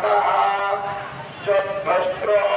Shatah Shatvastra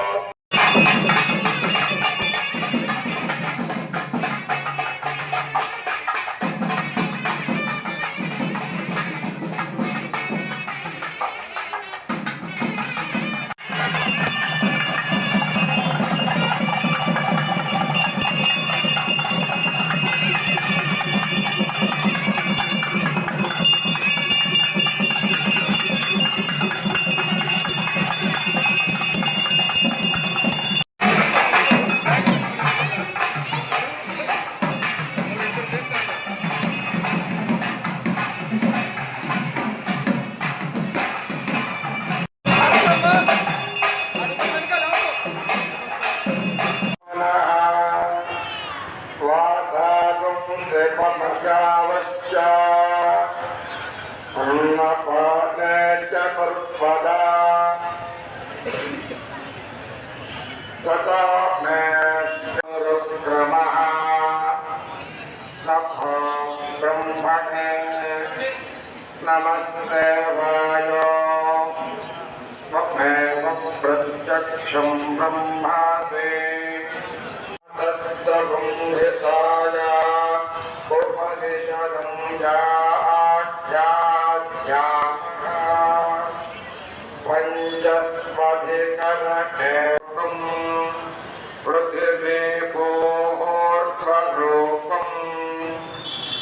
तथा मे रुक्रमः नभो ब्रह्मणे नमस्ते वायो त्वमेव प्रत्यक्षं ब्रह्मासि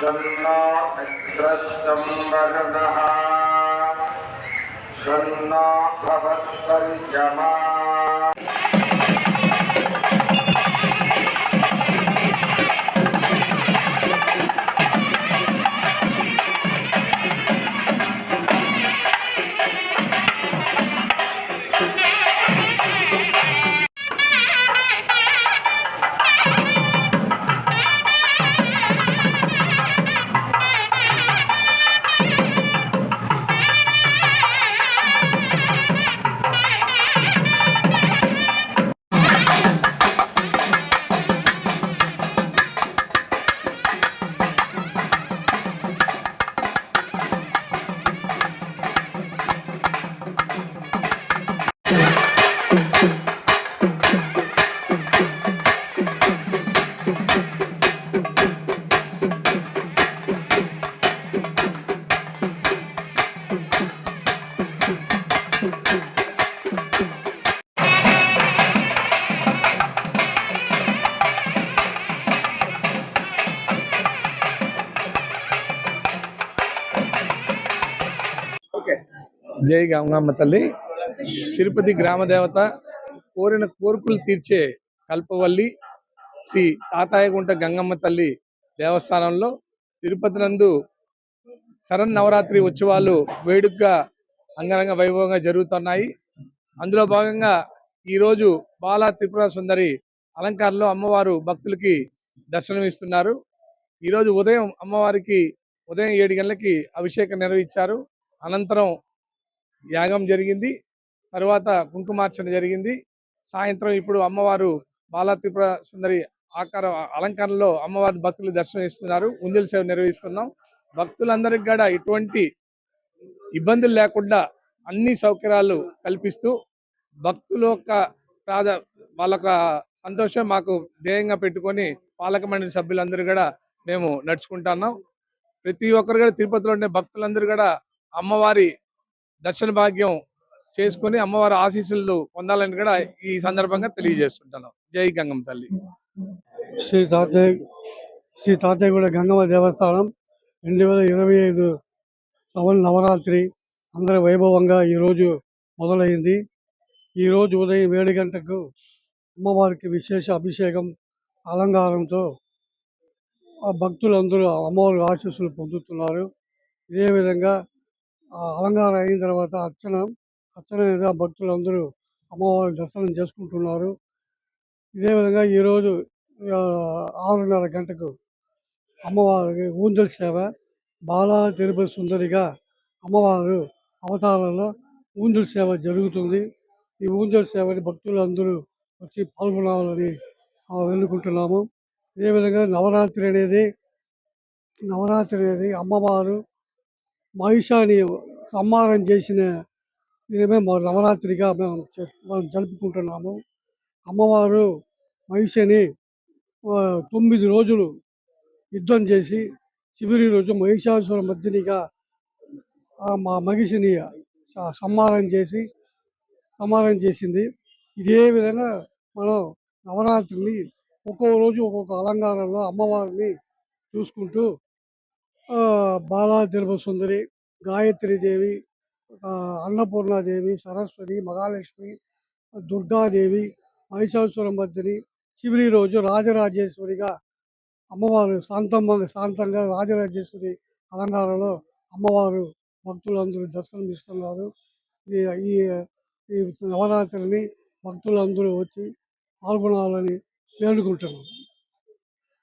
शन्नो मित्रस्संवरणः शन्नो भवत्पर्यमा జై గంగమ్మ తల్లి. తిరుపతి గ్రామదేవత కోరిన కోరికలు తీర్చే కల్పవల్లి శ్రీ తాతాయగుంట గంగమ్మ తల్లి దేవస్థానంలో తిరుపతి నందు శరణ్ నవరాత్రి ఉత్సవాలు వేడుకగా అంగరంగ వైభవంగా జరుగుతున్నాయి. అందులో భాగంగా ఈరోజు బాలా త్రిపుర సుందరి అలంకారంలో అమ్మవారు భక్తులకి దర్శనమిస్తున్నారు ఈరోజు ఉదయం అమ్మవారికి ఉదయం ఏడు గంటలకి అభిషేకం నిర్వహించారు. అనంతరం యాగం జరిగింది. తర్వాత కుంకుమార్చన జరిగింది. సాయంత్రం ఇప్పుడు అమ్మవారు బాలాత్రిపుర సుందరి ఆకార అలంకరణలో అమ్మవారి భక్తులు దర్శనం ఇస్తున్నారు సేవ నిర్వహిస్తున్నాం. భక్తులందరికీ కూడా ఎటువంటి ఇబ్బందులు లేకుండా అన్ని సౌకర్యాలు కల్పిస్తూ భక్తుల యొక్క ప్రాధ వాళ్ళ సంతోషం మాకు ధ్యేయంగా పెట్టుకొని పాలక మండలి సభ్యులందరూ కూడా మేము నడుచుకుంటున్నాం ప్రతి ఒక్కరు కూడా తిరుపతిలో ఉండే భక్తులందరూ కూడా అమ్మవారి దర్శన భాగ్యం చేసుకొని అమ్మవారి ఆశీస్సులు పొందాలని కూడా ఈ సందర్భంగా తెలియజేస్తుంటాను జై గంగమ్మ తల్లి. శ్రీ తాతయ్య శ్రీ తాతయ్యగూడ గంగమ్మ దేవస్థానం రెండు వేల ఇరవై ఐదు శ్రవణ నవరాత్రి అందరి వైభవంగా ఈరోజు మొదలైంది. ఈరోజు ఉదయం ఏడు గంటకు అమ్మవారికి విశేష అభిషేకం అలంకారంతో ఆ భక్తులందరూ అమ్మవారి ఆశీస్సులు పొందుతున్నారు. ఇదే విధంగా అలంకారం అయిన తర్వాత అర్చన అర్చన మీద భక్తులందరూ అమ్మవారి దర్శనం చేసుకుంటున్నారు. ఇదే విధంగా ఈరోజు ఆరున్నర గంటకు అమ్మవారికి ఊందల్ సేవ బాలా తిరుపతి సుందరిగా అమ్మవారు అవతారంలో ఊందల్ సేవ జరుగుతుంది. ఈ ఊందల్ సేవని భక్తులు అందరూ వచ్చి పాల్గొనాలని వెళ్ళుకుంటున్నాము ఇదే విధంగా నవరాత్రి అనేది నవరాత్రి అనేది అమ్మవారు మహిషాని సంహారం చేసిన ఇదేమే మా నవరాత్రిగా మేము మనం జరుపుకుంటున్నాము. అమ్మవారు మహిషని తొమ్మిది రోజులు యుద్ధం చేసి చివరి రోజు మహిషాసుర మధ్యనిగా మా మహిషిని సంహారం చేసి సంహారం చేసింది. ఇదే విధంగా మనం నవరాత్రిని ఒక్కో రోజు ఒక్కొక్క అలంకారంలో అమ్మవారిని చూసుకుంటూ బాలా తిరుపతి సుందరి గాయత్రీదేవి అన్నపూర్ణాదేవి సరస్వతి మహాలక్ష్మి దుర్గాదేవి మహిషాసురమర్దిని మధ్యని చివరి రోజు రాజరాజేశ్వరిగా అమ్మవారు శాంతం శాంతంగా రాజరాజేశ్వరి అలంకారంలో అమ్మవారు భక్తులందరూ దర్శనం ఇస్తున్నారు ఈ ఈ నవరాత్రిని భక్తులందరూ వచ్చి పాల్గొనాలని వేడుకుంటున్నాను